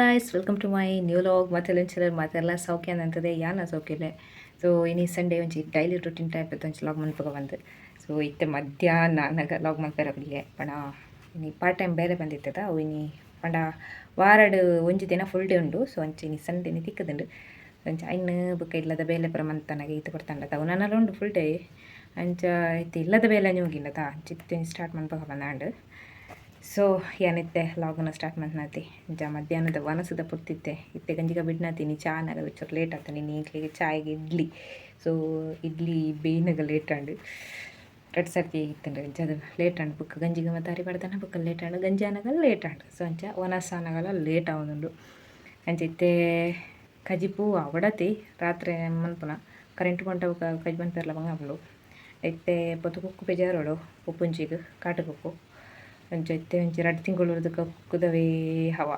Guys welcome to my new vlog ಮತ್ತೆ ಲಂಚರ್ ಮತ್ತೆಲ್ಲ ಸೌಖ್ಯ ಅಂತದೆ ಯಾನ ಸೌಖ್ಯಲೆ ಸೊ ಇನಿ ಸಂಡೇ ಒಂಚಿ ಡೈಲಿ ರುಟೀನ್ ಟೈಪ್ ಒಂಚು ಲಾಗ್ ಮನ್ಪಗ ಬಂದು. ಸೊ ಇತ್ತೆ ಮಧ್ಯಾಹ್ನ ನನಗೆ ಲಾಗ್ ಮನ್ಪೇರ ಬಿಲ್ಲೆ ಪಣ ಇನಿ ಪಾರ್ಟ್ ಟೈಮ್ ಬೇರೆ ಬಂದಿತ್ತದ, ಅವು ಇನಿ ಪಂಡ ವಾರಡ್ ಒಂಜಿ ದಿನ ಫುಲ್ ಡೇ ಉಂಡು. ಸೊ ಒಂಚಿ ಇನಿ ಸಂಡೇನಿ ತಿಕ್ಕದುಂಡು. ಅಂಚ ಐನ್ ಬುಕ್ಕ ಇಲ್ಲದ ಬೇಲೆ ಪುರ ಮಂತನಾಗ ಈತ ಬರ್ತಾಂಡದ ಅವು ನನ್ನಲ್ಲಿ ಉಂಡು ಫುಲ್ ಡೇ ಅಂಚ ಇತ್ತು ಇಲ್ಲದ ಬೇಲೆ ಹೋಗಿಲ್ಲದ ಚಿತ್ತ ಸ್ಟಾರ್ಟ್ ಮನ್ಪಗ ಬಂದಾಂಡು. ಸೊ ಏನಿತ್ತೆ? ಲಾಗನ್ನ ಸ್ಟಾರ್ಟ್ ಮಾಡ್ನಾತಿ ಜ ಮಧ್ಯಾಹ್ನದ ವನಸದ ಪುರ್ತಿತ್ತೆ ಇತ್ತೆ ಗಂಜಿಗ ಬಿಡ್ನಾತೀನಿ ಚಾನಾಗ ಬಿಚ್ಚರು ಲೇಟ್ ಆಗ್ತಾನೆ ನೀಕ್ಲಿಗೆ ಚಾಯ್ಗೆ ಇಡ್ಲಿ. ಸೊ ಇಡ್ಲಿ ಬೇಯ್ನಾಗ ಲೇಟ್ ಆಂಡು. ಎರಡು ಸರ್ತಿ ಇತ್ತಂಡು ಅದು ಲೇಟ್ ಆಂಡು ಬುಕ್. ಗಂಜಿಗ ಮತ್ತಾರಿ ಪಡ್ದಾನ ಬುಕ್ಕ ಲೇಟ್ ಆಂಡು. ಗಂಜಿ ಲೇಟ್ ಆಂಡು. ಸೊ ಅಂಚ ವನಸ ಅನಗಲ್ಲ ಲೇಟ್ ಇತ್ತೆ ಕಜಿಪು ಅವಡತಿ. ರಾತ್ರಿ ಮನ್ಪುನ ಕರೆಂಟ್ ಕೊಂಟ ಕಜಿ ಬಂತಾರಲ್ಲ ಬಂಗಾಪುಳು ಇತ್ತೆ ಪೊತ್ತು ಕುಕ್ಕು ಬೇಜಾರೋಡು ಉಪ್ಪುಂಚಿಗೆ ಕಾಟು ಒಂಚ ಇತ್ತೆ ಒಂಚಿ ರಡ್ಡು ತಿಂಗಳು ಕುಕ್ಕುದವೇ ಹವ.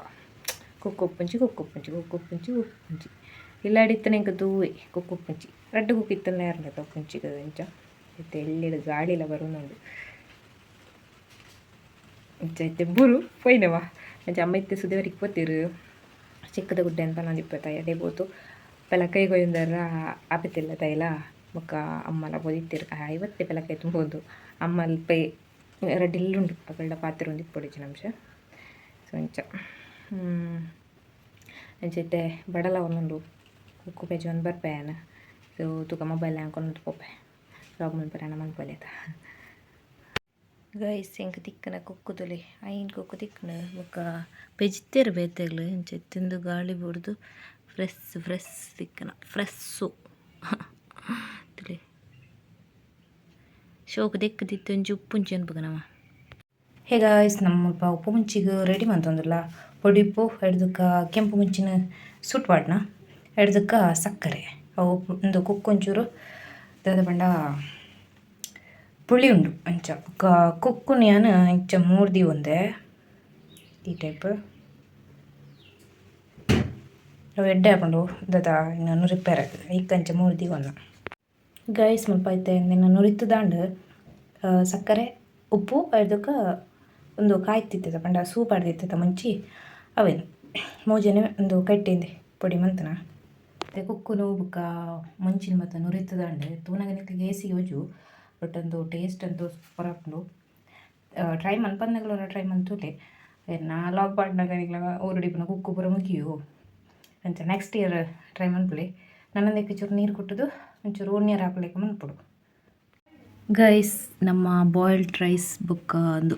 ಕುಕ್ಕು ಉಪ್ಪುಂಚಿ ಕುಕ್ಕು ಉಪ್ಪುಂಚಿ. ಕುಕ್ಕು ಉಪ್ಪುಂಚಿ ಉಪ್ಪುಂಚಿ ಇಲ್ಲಾಡಿತ್ತನೆ ಇಂಕ ದೂವೆ ಕುಕ್ಕು ಉಪ್ಪುಂಚಿ ರಡ್ಡು ಕುಕ್ಕಿತ್ತಲ್ಲ ಯಾರ್ಲತ್ತ ಉಪ್ಪುಂಚಿಗೆ ಇಂಚ ಇತ್ತೆ ಎಳ್ಳಿಡ ಗಾಳಿಲ ಬರೋನುಂಡು ಇಂಚ ಇತ್ತೆ ಬುರು ಪೋಯ್ನವ ಅಂಚ ಅಮ್ಮ ಇತ್ತೆ ಸುದೇವರಿಗೆ ಇಪ್ಪತ್ತಿರು ಚಿಕ್ಕದ ಗುಡ್ಡೆ ಅಂತ ನಾನು ಇಪ್ಪತ್ತಾಯ ಅದೇ ಬೋತು. ಪೆಲಕೈ ಕೊಯ್ದಾರ ಆಪತ್ತಿಲ್ಲ ತೈಲ ಬೊಕ್ಕ ಅಮ್ಮಲ ಐವತ್ತೇ ಐವತ್ತೆ ಪೆಲಕೈ ತುಂಬೋದು ಅಮ್ಮ ಅಲ್ಪ ಎರಡು ಇಲ್ಲುಂಡು ಅಕಲ್ಡ ಪಾತ್ರೆ ಒಂದು ಇಪ್ಪೊಡಿಚಿನ ಅಂಶ ಸೊ ಹ್ಮ್. ಅಂಚೈತೆ ಬಡಲ ಒಂದೊಂದು ಉಕ್ಕು ಪೇಜ್ ಒಂದು ಬರ್ಪೇನ ಸೊ, ತುಕ ಮೊಬೈಲ್ ಹಾಕೊಂಡು ಪೊಪ್ಪೆ ಲಾಗ್ ಮಲ್ಪರೇನ ಮಲ್ಪಲೇತ ಗೈಸ್ ಹೆಂಗೆ ತಿಕ್ಕನ ಕುಕ್ಕುದುಲಿ ಐನ್ ಕುಕ್ಕು ತಿಕ್ಕನ. ಬೊಕ್ಕ ಪೆಜ್ತೇರು ಬೇತೆಗ್ಲು. ಇಂಚೆ ತಿಂದು ಗಾಳಿ ಬಿಡ್ದು ಫ್ರೆಶ್ ಫ್ರೆಶ್ ತಿಕ್ಕನ. ಫ್ರೆಸ್ಸು ಶೋಕ್ ದೆಕ್ಕ ದಿತ್ತೊಂಜಿ ಉಪ್ಪು ಮುಂಚಿ ಅನ್ಪಗನವ ಹೇ ಗಾಯ್ಸ್ ನಮ್ಮ ಮುಲ್ಪ ಉಪ್ಪು ಮುಂಚಿಗೆ ರೆಡಿ ಮಂತೊಂದುಲ್ಲ ಪೊಡಿ ಉಪ್ಪು ಎಡ್ದಕ್ಕ ಕೆಂಪು ಮುಂಚಿನ ಸೂಟ್ ಪಾಡ್ನ ಹಿಡ್ದಕ್ಕ ಸಕ್ಕರೆ, ಅವು ಒಂದು ಕುಕ್ಕು ಒಂಚೂರು ದಾದ ಬಂಡ ಪುಳಿ ಉಂಡು ಅಂಚ ಕುಕ್ಕು ನಾನು ಇಂಚ ಮೂರ್ದಿ ಒಂದೇ, ಈ ಟೈಪ್ ನಾವು ಎಡ್ಡೆ ಹಾಕೊಂಡು ದದ ನಾನು ರಿಪೇರ್ ಆಗ್ತದೆ ಇಕ್ಕಂಚ ಮೂರ್ದಿ ಒಂದ. ಗೈಸ್ ಮುಲ್ಪ ಐತೆ ನಿನ್ನ ನುರಿತು ದಾಂಡ್ ಸಕ್ಕರೆ, ಉಪ್ಪು ಅದಕ್ಕೆ ಒಂದು ಕಾಯ್ತಿತ್ತದ ಪಂಡ ಸೂಪ್ ಆಡ್ದಿತ್ತದ ಮುಂಚೆ, ಅವೇನು, ಮೋಜನೆ ಒಂದು ಕಟ್ಟಿಂದೆ ಪೊಡಿ ಮಂತನ. ಮತ್ತೆ ಕುಕ್ಕುನು ಬುಕ್ಕ ಮುಂಚಿನ ಮತ್ತು ನುರಿತದ ಅಂಡೆ ನಿಕ್ಲಿಗೆ ಗೇಸಿ ಯೋಜು, ಬಟ್ ಒಂದು ಟೇಸ್ಟ್ ಅಂತೂ ಸೂಪರ್ ಹಾಕೊಂಡು ಟ್ರೈ ಮನ್ಪಂದಾಗಲ ಟ್ರೈ ಮಂತೂಲೆ ನಾ ಲಾಗ್ ಪಾಡ್ನಾಗ ನಿಗ್ಲಾಗ ಊರುಡಿಪನ ಕುಕ್ಕು ಪುರ ಮುಗಿಯು. ಅಂಚ ನೆಕ್ಸ್ಟ್ ಇಯರ್ ಟ್ರೈ ಮನ್ಪುಲೆ. ನನ್ನದಕ್ಕೆ ಚೂರು ನೀರು ಕೊಟ್ಟದು, ಒಂಚೂರು ನೀರು ಹಾಕ್ಲಿಕ್ಕೆ ಮನ್ಪುಡು. ಗೈಸ್ ನಮ್ಮ ಬಾಯ್ಲ್ಡ್ ರೈಸ್ ಬುಕ್ಕ ಒಂದು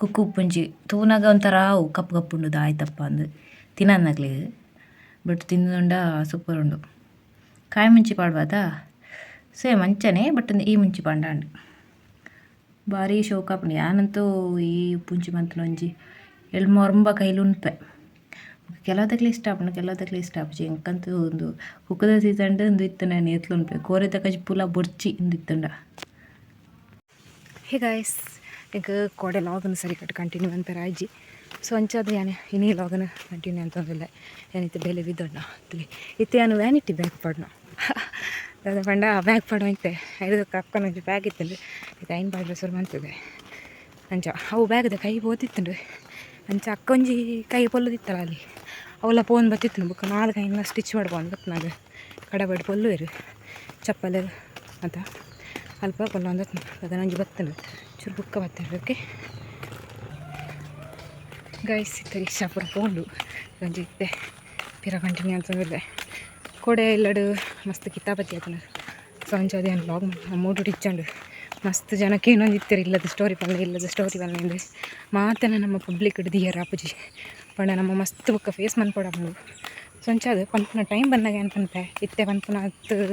ಕುಕ್ಕು ಪುಂಜಿ. ತೂನಾಗ ಒಂಥರ ಅವು ಕಪ್ಪು ಕಪ್ಪುಂಡು ಆಯ್ತಪ್ಪ ಅಂದು. ತಿನ್ನನ್ನಾಗ್ಲಿ ಬಟ್ ತಿಂದುಂಡ ಸೂಪರ್ ಉಂಡು. ಕಾಯಿ ಮುಂಚಿ ಪಾಡ್ವಾದ ಸೇಮ್ ಮಂಚನೆ ಬಟ್ ಈ ಮುಂಚಿ ಪಾಂಡಾಂಡು. ಭಾರಿ ಶೋಕಾಪುಂಡು ಯಾನಂತೂ ಈ ಪುಂಜಿ ಮಂತನ ಒಂಜಿ ಎಳ್ ಮೊರಂಬ ಕೈಲು ಉನ್ಪೆ ಕೆಲವದಕ್ಲೆ ಇಷ್ಟ ಆಪಣ ಕೆಲವದಕ್ಲೆ ಇಷ್ಟ ಆಪುಜಿ ಎಂಕಂತೂ ಒಂದು ಕುಕ್ಕದ ಸೀಸನ್ ಒಂದು ಇತ್ತು ನಾನು ಎತ್ಲು ಉನ್ಪೆ ಕೋರೆ ತಕಜಿ ಪುಲ ಬೊರ್ಚಿ ಇಂದು ಇತ್ತುಂಡ. ಗಾಯ್ಸ್ ಈಗ ಕೋಡೆ ಲಾಗನ್ ಸರಿ ಕಟ್ಟು ಕಂಟಿನ್ಯೂ ಅಂತ ಅಜ್ಜಿ ಸೊ ಅಂಚಾದ್ರೆ ಯಾನೆ ಇನ್ನೇ ಲಾಗನ ಕಂಟಿನ್ಯೂ ಅಂತಂದಿಲ್ಲ ಏನಿತ್ತು, ಬೆಲೆ ಬಿದ್ದಣ್ಣ ಅಂತಲಿ ಇತ್ತೆ ಏನು ವ್ಯಾನಿಟಿ ಬ್ಯಾಗ್ ಪಡ್ನ? ಅದ ಪಂಡ ಬ್ಯಾಗ್ ಪಡೋ ಐತೆ ಐದು ಅಕ್ಕನ ಬ್ಯಾಗ್ ಇತ್ತಲ್ಲ ಇದು ಐನ್ ಬಾಡ್ಲ ಸುರು ಮಾಡ್ತದೆ ಅಂಚ, ಅವು ಬ್ಯಾಗ್ದ ಕೈ ಓದಿತ್ತಂಡು ಅಂಚ ಅಕ್ಕಂಜಿ ಕೈ ಪೊಲ್ಲದಿತ್ತಲ್ಲ ಅಲ್ಲಿ. ಅವೆಲ್ಲ ಫೋನ್ ಬತ್ತಿತ್ತು ಬುಕ್ಕ ನಾಲ್ಕು ಕೈನ ಸ್ಟಿಚ್ ಮಾಡ್ಬೋದು ಗೊತ್ತು ಕಡಬಡ್ ಪೊಲ್ಲು ಇರು ಚಪ್ಪಲ್ ಅಂತ. ಅಲ್ಪ ಪೊಲ್ಲ ಅಂದ ಅದನ್ನೊಂಜಿ ಚುರುಕ ಚೂರು ಬುಕ್ಕ ಬತ್ತಂಡು ಓಕೆ ಗೈಸ್ ಇತ್ತ ರಿಕ್ಷಾ ಪೂರ ಪೋಂಡು ಒಂಜಿ ಇತ್ತೆ ಪಿರ ಕಂಟಿನ್ಯೂ ಅಂತಂದಿಲ್ಲ ಕೊಡೆ ಎಲ್ಲಡು ಮಸ್ತ್ ಕಿತಾಪತಿ ಆತನ ಸಂಜೆ ಅದೇ ಲಾಗ್ ಮೂಡು ಇಚ್ಚಂಡು ಮಸ್ತ್ ಜನಕ್ಕೆ ಏನೊಂದು ಇತ್ತಿರ ಇಲ್ಲದ ಸ್ಟೋರಿ ಪಂಡ ಇಲ್ಲದ ಸ್ಟೋರಿ ಬಂದ ಮಾತನ ನಮ್ಮ ಪಬ್ಲಿಕ್ ದಿಯರ್ ಆಪುಜಿ ಪಣ ನಮ್ಮ ಮಸ್ತ್ ಬುಕ್ಕ ಫೇಸ್ ಮನ್ಪೊಡಪ್ಪು ಸೊ ಅಂಚ ಅದು ಪನ್ಪುನ ಟೈಮ್ ಬಂದಾಗ ಏನು ಪನ್ಪೆ ಇತ್ತೆ ಪನ್ಪುನ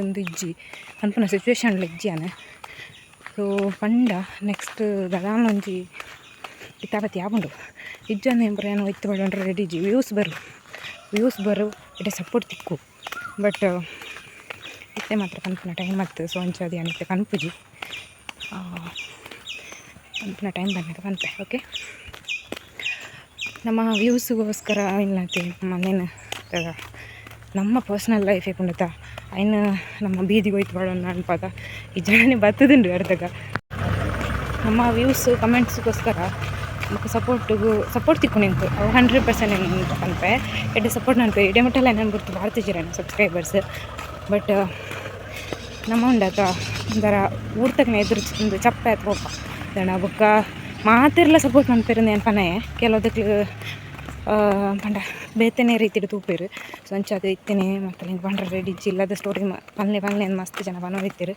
ಒಂದು ಇಜ್ಜಿ ಪನ್ಪುನ ಇಜ್ಜಿ ಅನ? ಸೊ ಪಂಡ ನೆಕ್ಸ್ಟ್ ಗದಾನ ಒಂಜಿ ಕಿತಾಪತಿ ಆಪುಂಡು ಇಜ್ಜಂದು ಏನು ಏನೋ ಇತ್ತು ಬಡ ರೆಡಿ ಇಜ್ಜಿ ವ್ಯೂಸ್ ಬರು ವ್ಯೂಸ್ ಬರು ಇಟ್ಟೆ ಸಪೋರ್ಟ್ ತಿಕ್ಕು. ಬಟ್ ಇತ್ತೆ ಮಾತ್ರ ಪನ್ಪುನ ಟೈಮ್ ಮತ್ತು ಸೊ ಅಂಚದು ಕನ್ಪುಜಿ. ಪನ್ಪುನ ಟೈಮ್ ಬಂದಾಗ ಪನ್ಪೆ ಓಕೆ ನಮ್ಮ ವ್ಯೂಸ್ಗೋಸ್ಕರ ಇಲ್ಲತಿ ಮನೇನು? ನಮ್ಮ ಪರ್ಸ್ನಲ್ ಲೈಫ್ ಕುಣಿತ. ಐನ ನಮ್ಮ ಬೀದಿಗೆ ಹೋಯ್ತು ಬಾಡೋಣ ಅನ್ಪಾದ ಈ ಜರ್ನಿ ರೀ ಅರ್ಧಗ ನಮ್ಮ ವ್ಯೂಸ್ ಕಮೆಂಟ್ಸ್ಗೋಸ್ಕರ ನಮಗೆ ಸಪೋರ್ಟಿಗೂ ಸಪೋರ್ಟ್ ತಿಕ್ಕೊಂಡು ಅವು ಹಂಡ್ರೆಡ್ ಪರ್ಸೆಂಟ್ ಏನು ಅಂತೆ. ಎಡ್ಡೆ ಸಪೋರ್ಟ್ ನನಪೆ ಮಟ್ಟೆಲ್ಲ ಏನೇನು ನಾನು ಬಿಡ್ತು ನಮ್ಮ ಸಬ್ಸ್ಕ್ರೈಬರ್ಸ್ ಬಟ್ ನಮ್ಮ ಉಂಡಾಗ ಒಂಥರ ಊರ್ತಕ್ಕೆ ಎದುರು ಒಂದು ಚಪ್ಪೆ ಹೋಪ ದಣ ಬೊಕ್ಕ ಸಪೋರ್ಟ್ ಮಾಡ್ತಿರೋದು ಏನು ಪನೆ. ಕೆಲವುದಕ್ಕೆ ಪಂಡ ಬೇತನೇ ರೀತಿಡ್ ತೂಪೇರು ಸೊ ಅದು ಇತ್ತೇನೆ, ಮತ್ತು ಹಿಂಗೆ ಪಂಡ್ರೆ ರೆಡಿ ಇಲ್ಲದ ಸ್ಟೋರಿ ಪಲ್ಲೆ ಪಲ್ಲೆ ಮಸ್ತ್ ಜನ ಪನೋದಿತ್ತಿರು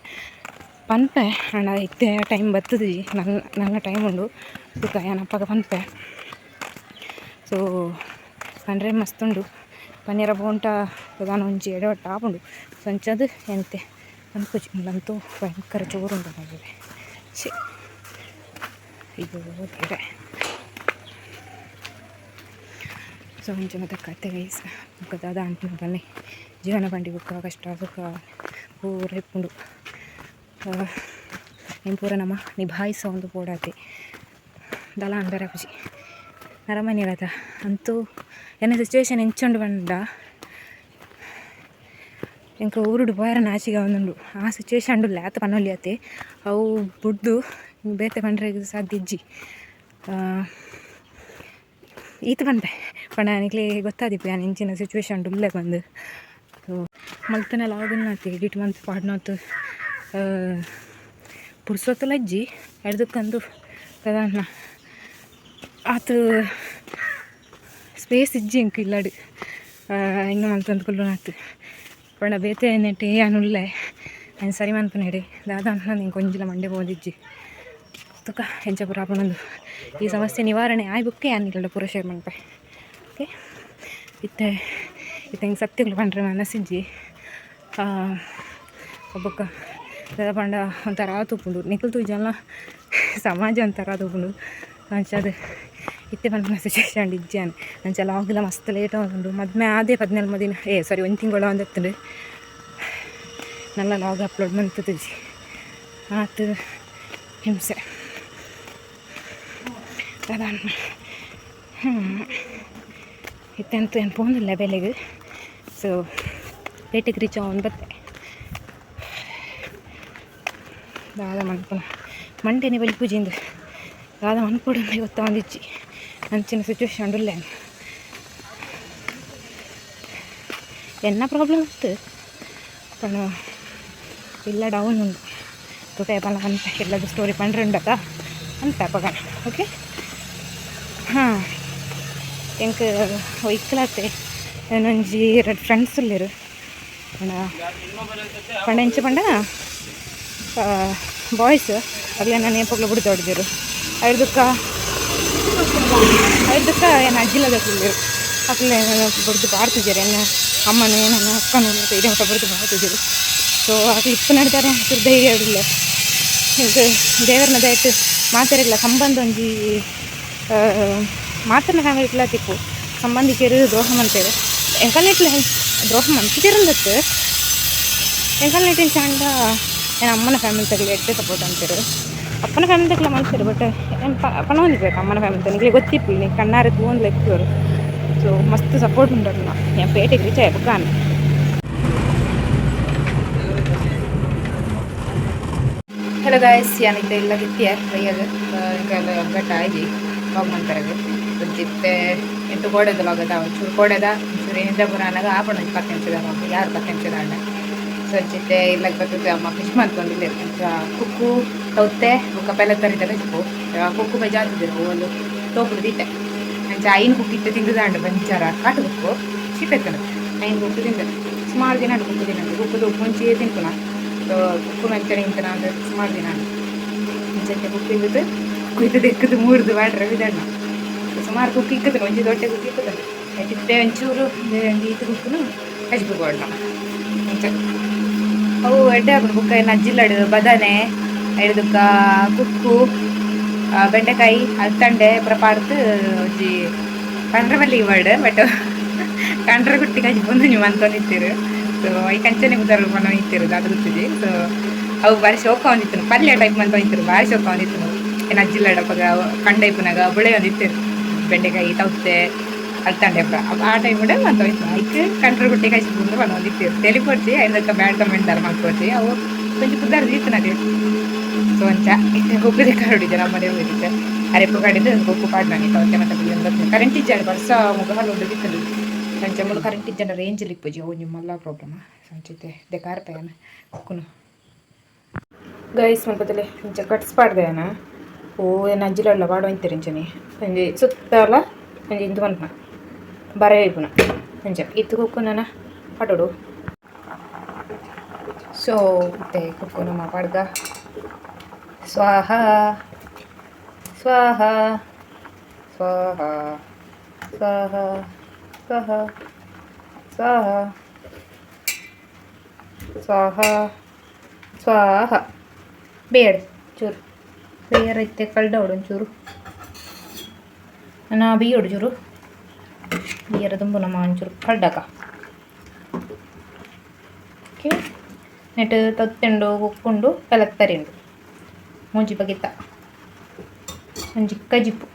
ಪನ್ಪೆ ಅಣ್ಣ, ಇತ್ತೆ ಟೈಮ್ ಬರ್ತದೆ ನನ್ನ ನನ್ನ ಟೈಮ್ ಉಂಡು. ಅದಕ್ಕೆ ಏನಪ್ಪಾಗ ಪನ್ಪೆ ಸೊ ಪಂಡ್ರೆ ಮಸ್ತ್ ಉಂಡು. ಪನ್ನೀರ ಬೋಂಟ, ಪ್ರಧಾನ ಒಂಜಿ ಎಡವಟ್ಟ ಆಪುಂಡು ಸೊ ಅಂಚದು ಎಂತೆ ಅನ್ಕೋಚಿ ಇಲ್ಲಂತೂ ಭಯಂಕರ ಉಂಟು ಶಿ ಇದು ಬೇರೆ. ಸೊ ಮತ ಮತ್ತೆ ಕತೆ ಗೈಸ್ ಮುಖದಾದ ಅಂಟಿನ ಬನ್ನಿ. ಜೀವನ ಬಂಡಿ ಬುಕ್ಕ ಕಷ್ಟ ಸುಖ ಪೂರ ಇಪ್ಪುಂಡು ಏನು ಪೂರ ನಮ್ಮ ನಿಭಾಯಿಸೋ ಒಂದು ಪೋಡಾತಿ ದಲ ಅಂದರ ಖುಷಿ. ನರಮನೆಯಲ್ಲದ ಅಂತೂ ಎನ್ನ ಸಿಚುವೇಶನ್ ಎಂಚೊಂಡು ಬಂದ, ಎಂಕ ಊರುಡು ಬೋಯರ ನಾಚಿಗೆ ಒಂದುಂಡು. ಆ ಸಿಚುವೇಶನ್ ಅಂಡು ಲ್ಯಾತ ಪನ್ನೊಲಿ ಅವು ಬುಡ್ದು, ಬೇತೆ ಪಂಡ್ರೆ ಸಾಧ್ಯ ಇಜ್ಜಿ. ಈತ ಬಂದೆ. ಪಣ ನನಗೆ ಗೊತ್ತಾದಿಪ್ಪ ನಾನು ಇಂಚಿನ ಸಿಚುವೇಶನ್ ಡುಲ್ಲೇ ಬಂದು. ಸೊ ಮಲ್ತನೆಲ್ಲ ಆತಿ ಎಡಿಟ್ ಮಂತ್ ಪಾಡ್ನಾತು ಪುರ್ಸೊತ್ತಲ್ಲ ಅಜ್ಜಿ ಎಡ್ದಕ್ಕಂದು ಪ್ರಧಾನ. ಆತ ಸ್ಪೇಸ್ ಇಜ್ಜಿ ಇಂಕ ಇಲ್ಲಾಡು. ಹಿಂಗೆ ಮಲ್ತಂದು ಕುಲ್ಲುನಾತು ಪಣ ಬೇತೆ ನೆಟ್ಟೆ ಉಲ್ಲೆ ನಾನು ಸರಿ ಮನ್ಪನೇಡಿ ದಾದ ಅಂತ ಹಿಂಗೆ ಕೊಂಜಿಲ ಮಂಡೆ ಹೋದಿಜ್ಜಿ. ತುಕ ಹೆಂಚ ಪುರ ಆಪಣೊಂದು ಈ ಸಮಸ್ಯೆ ನಿವಾರಣೆ ಆಯ್ ಬುಕ್ಕೆ ಏನಿಲ್ಲ ಪೂರ ಶೇರ್ ಮನ್ಪೆ ಓಕೆ? ಇತ್ತೆ ಇತ್ತೆ ಹಿಂಗೆ ಸತ್ಯಗಳು ಪಂಡ್ರೆ ಮನಸ್ಸಿಜ್ಜಿ ಒಬ್ಬಕ್ಕ ಪಂಡ ಒಂಥರ ತೂಪುಂಡು. ನಿಖಲ್ ತೂಜಲ್ಲ ಸಮಾಜ ಒಂಥರ ತೂಪುಂಡು. ಅಂಚದು ಇತ್ತೆ ಪಂಡ ಸಿಚುವೇಶನ್ ಇಜ್ಜಾನ್ ಅಂಚೆಲ್ಲ ಆಗಿಲ್ಲ ಮಸ್ತ್ ಲೇಟ್ ಆಗುಂಡು ಮದ್ಮೆ ಆದೇ ಪದಿನಾಲ್ಕು ಮದಿನ ಏ, ಸಾರಿ, ಒಂದು ತಿಂಗಳು ಒಂದತ್ತಂಡು. ನಲ್ಲ ಲಾಗ್ ಅಪ್ಲೋಡ್ ಮಂತದಿಜ್ಜಿ ಆತು, ಹಿಂಸೆ. ಅದಾನ ಹ್ಞೂ ಇತ್ತಂತೂ ಏನು ಪೋನಿಲ್ಲ ಬೆಲೆಗೆ ಸೊ ಪೇಟೆಗೆ ರೀಚ್ ಅವನು ಬತ್ತೆ ದಾದ ಮನ್ಪುನ ಮಂಡೆನೆ ಬಲಿ ಪೂಜೆಯಿಂದ ದಾದ ಮನ್ಪುಡು ಗೊತ್ತ ಒಂದಿಚ್ಚಿ ಅಂಚಿನ ಸಿಚುವೇಶನ್ ಉಳ್ಳೆ ಎನ್ನ ಪ್ರಾಬ್ಲಮ್ ಇತ್ತು ಪಣ ಇಲ್ಲ ಡೌನ್ ಉಂಡು ತುಟ ಪಲ ಅಂತ ಎಲ್ಲದು ಸ್ಟೋರಿ ಪಂಡ್ರೆ ಉಂಡತ ಅಂತ ಪಗಣ ಓಕೆ ಹಾಂ ಎಂಕ್ വൈക്കിളാത്തെ ಏನೊಂಜಿ ಎರಡು ಫ್ರೆಂಡ್ಸ್ ಇಲ್ಲಿರು ಪಂಡ ಪಂಡ ಎಂಚ ಪಂಡ ಬಾಯ್ಸ್ ಅಗ್ಲೇ ನಾನು ಏಪಗ್ಲು ಬಿಡ್ದು ಹೊಡೆದಿರು ಐದಕ್ಕ ಐದಕ್ಕ ಏನು ಅಜ್ಜಿಲ್ಲದ ಕುಳ್ಳೇರು ಅಗ್ಲೇ ಬಿಡ್ದು ಬಾಡ್ತಿದ್ದೀರಿ ಎನ್ನ ಅಮ್ಮನೇ ನನ್ನ ಅಕ್ಕನೂ ಇದೆ ಊಟ ಬಿಡ್ದು ಬಾಡ್ತಿದ್ದೀರು ಸೊ ಆಗ್ಲಿ ಇಪ್ಪು ನಡ್ತಾರೆ ಧೈರ್ಯ ಇರಲಿಲ್ಲ ಇದು ದೇವರನ್ನ ದಯಟ್ಟು ಮಾತಾಡಿಲ್ಲ ಸಂಬಂಧ ಒಂಜಿ ಮಾತನ್ನ ಫ್ಯಾಮಿಲಿ ತಿಪ್ಪು ಸಂಬಂಧಿಕರು ದ್ರೋಹ ಮಾಡ್ತೇವೆ ಎಂಕಲ್ನೆಟ್ಲ ದ್ರೋಹ ಮಂತಿರಂದತ್ತು ಎಂಕಲ್ನೆಟ್ಟಿನ ಚಾಂಡ ಏನು ಅಮ್ಮನ ಫ್ಯಾಮಿಲಿ ತಗಲಿ ಎಟ್ಟೆ ಸಪೋರ್ಟ್ ಅಂತೀರು. ಅಪ್ಪನ ಫ್ಯಾಮಿಲಿ ತಗಲ ಮಾಡ್ತಾರೆ ಬಟ್ ಅಪ್ಪನ ಬೇಕು, ಅಮ್ಮನ ಫ್ಯಾಮಿಲಿ ತನಗೆ ಗೊತ್ತಿಪ್ಪು, ಇಲ್ಲಿ ಕಣ್ಣಾರೆ ತೂಂದು ಲೆಕ್ಕರು ಸೊ ಮಸ್ತ್ ಸಪೋರ್ಟ್ ಉಂಟಲ್ಲ ಏನು ಪೇಟೆಗೆ ರೀಚ್ ಆಯ್ಬೇಕು ಕಾನು ಹಲೋ ಗಾಯ್ಸ್ ಯಾನಿದ್ದ ಇಲ್ಲ ಗಿತ್ತಿಯ ಕೈಯಾಗ ಹಿಂಗೆಲ್ಲ ಒಗ್ಗಟ್ಟ ಆಗಿ ಹೋಗಿ ಮಾಡ್ತಾರೆ ಒಂಚಿತ್ತೆ ಎಂಟು ಕೋಡೆದ ಭಾಗದ ಒಂಚೂರು ಕೋಡೆದ ಒಂಚೂರು ಏನಿದ್ದ ಪುರಾನಾಗ ಆಪಣ ಪತ್ತು ನಿಮಿಷದ ಮಗ ಯಾರು ಪತ್ತು ನಿಮಿಷದ ಅಣ್ಣ ಸ್ವಚ್ಛತೆ ಇಲ್ಲ ಬರ್ತದೆ ಅಮ್ಮ ಫಿಶ್ ಮಾಡ್ಕೊಂಡಿದ್ದೆ ಕುಕ್ಕು ತೌತೆ ಬುಕ್ಕ ಪೆಲ್ಲ ತರಿದಾಗ ಚಿಪ್ಪು ಕುಕ್ಕು ಬೇಜಾತಿದ್ರು ಒಂದು ತೋಪುಡು ದಿಟ್ಟೆ ಅಂಚ ಐನ್ ಕುಕ್ಕಿಟ್ಟು ತಿಂದಿದ ಅಂಡ ಬಂಚಾರ ಕಾಟು ಕುಕ್ಕು ಸಿಪ್ಪೆತ್ತನ ಐನ್ ಕುಕ್ಕು ತಿಂದ. ಸುಮಾರು ದಿನ ಕುಕ್ಕು ದಿನ ಕುಕ್ಕುದು ಮುಂಚೆ ತಿನ್ಪುನ ಸೊ, ಕುಕ್ಕು ಮೆಂಚನೆ ಇಂತನ ಅಂದ್ರೆ ಸುಮಾರು ದಿನ ಮುಂಚೆ ಕುಕ್ಕು ತಿಂದಿದ್ದು. ಕುಯ್ದು ತೆಕ್ಕದು ಮೂರ್ದು ಮಾಡ್ರೆ ವಿದಣ್ಣ ಸುಮಾರು ಕುಕ್ ಇಕ್ಕದ ಒಂಜಿ ದೊಡ್ಡ ಕುಕ್ಕು ಇಕ್ಕದ ಚಿತ್ತೆ ಒಂಚೂರು ಈತ ಕುಕ್ಕನು ಹಚ್ಬಿಡ್ಬೋಣ ಮುಂಚೆ ಅವು ಎಡ್ಡೆ ಹಾಕೊಂಡು ಬುಕ್ಕ ಏನು ಅಜ್ಜಿಲ್ಲಡು ಬದನೆ ಹಿಡಿದುಕ್ಕ ಕುಕ್ಕು ಬೆಂಡೆಕಾಯಿ ಅಲ್ತಂಡೆ ಪ್ರಪಾರ್ದು ಒಂಜಿ ಕಂಡ್ರೆ ಮಲ್ಲಿ ವರ್ಡ್ ಬಟ್ ಕಂಡ್ರ ಗುಟ್ಟಿ ಕಜಿ ಬಂದು ನೀವು ಅಂತೊಂದಿತ್ತೀರು ಸೊ ಈ ಕಂಚನೆ ಉದಾರ ಮನ ಇತ್ತಿರು ಅದು ಸೊ ಅವು ಬಾರಿ ಶೋಕ ಒಂದಿತ್ತು ಪಲ್ಯ ಟೈಪ್ ಅಂತ ಇತ್ತಿರು ಭಾರಿ ಶೋಕ ಒಂದಿತ್ತು ಏನು ಕಂಡೈಪುನಾಗ ಬುಳೆ ಒಂದಿತ್ತಿರು ಬೆಂಡೆಕಾಯಿ, ತೌತೆ ಅಲ್ತಾಂಡೆಪ್ಪ ಆ ಟೈಮ್ ಕೂಡ ಮಾತಾಯ್ತು ಐಕ್ ಕಂಟ್ರೋಲ್ ಬಿಟ್ಟೆ ಕಾಯಿ ಸಿಗ್ಬಂದು ಒಂದೊಂದು ಇತ್ತು ತೆಲಿ ಕೊಡ್ತಿ ಐದಕ್ಕೆ ಬ್ಯಾಡ್ ಕಮೆಂಟ್ ಧರ್ಮ ಕೊಡ್ತಿ ಅವು ಕೊಂಚ ಕುದ್ದಾರ ಜೀತನಗೆ ಸೊ ಅಂಚ ಗೊಬ್ಬರದ ಕಾರಡಿದ್ದೆ ನಮ್ಮ ಮನೆ ಹೋಗಿದ್ದೆ ಅರೆ ಪುಗಾಡಿದ್ದು ಗೊಬ್ಬು ಪಾಡ್ ನಾನು ತೌತೆ ಮತ್ತೆ ಬಿಲ್ಲು ಕರೆಂಟ್ ಇಜ್ಜಾಡ ಬರ್ಸ ಮುಗಹಾಲು ಒಂದು ಬಿತ್ತಲು ಸಂಚೆ ಮುಳು ಕರೆಂಟ್ ಇಜ್ಜನ ರೇಂಜಲ್ಲಿ ಇಪ್ಪಜಿ ಅವು ನಿಮ್ಮಲ್ಲ ಪ್ರಾಬ್ಲಮ್ ಸಂಚಿತೆ ಬೇಕಾರ್ಪೆಯನ ಕುಕ್ಕುನು ಗೈಸ್ ಮಲ್ಪದಲ್ಲಿ ಮುಂಚೆ ಕಟ್ಸ್ ಪಾಡ್ದೆ ಏನು ಅಜ್ಜಿಲಲ್ಲ ಬಾಡು ಅಂತೀರಿಂಚನಿ ಸಂಜೆ ಸುತ್ತಲ ಸಂಜೆ ಇಂದು ಬಂತ ಬರೇ ಇಪ್ಪುನ ಸಂಜೆ ಇತ್ತು ಕುಕ್ಕುನ ಪಡೋಡು ಸೊ ಮತ್ತೆ ಕುಕ್ಕುನ ಮಾಪಾಡ್ಗ ಸ್ವಾಹ ಸ್ವಾಹ ಸ್ವಾಹ ಸ್ವಾಹ ಸ್ವಾಹ ಸ್ವಾಹ ಸ್ವಾಹ ಸ್ವಾಹ ಬೇಡ ಚೂರು ಪ್ರೇಯರ್ ಐತೆ ಕಳ್ದ ಹೊಡೊಂಚೂರು ನಾ ಬಿ ಹೊಡ್ಜೂರು ಬಿಯರ ತುಂಬ ನಮ್ಮ ಒಂಚೂರು ಕಳ್ಡಾಕ ಓಕೆ. ನೆಟ್ಟು ತತ್ತೆಂಡು, ಉಕ್ಕೊಂಡು ಪೆಲಕ್ ತರಿಂಡು ಮೂಜಿ ಬಗೆತ ಒಂಜಿ ಕಜಿಪ್ಪು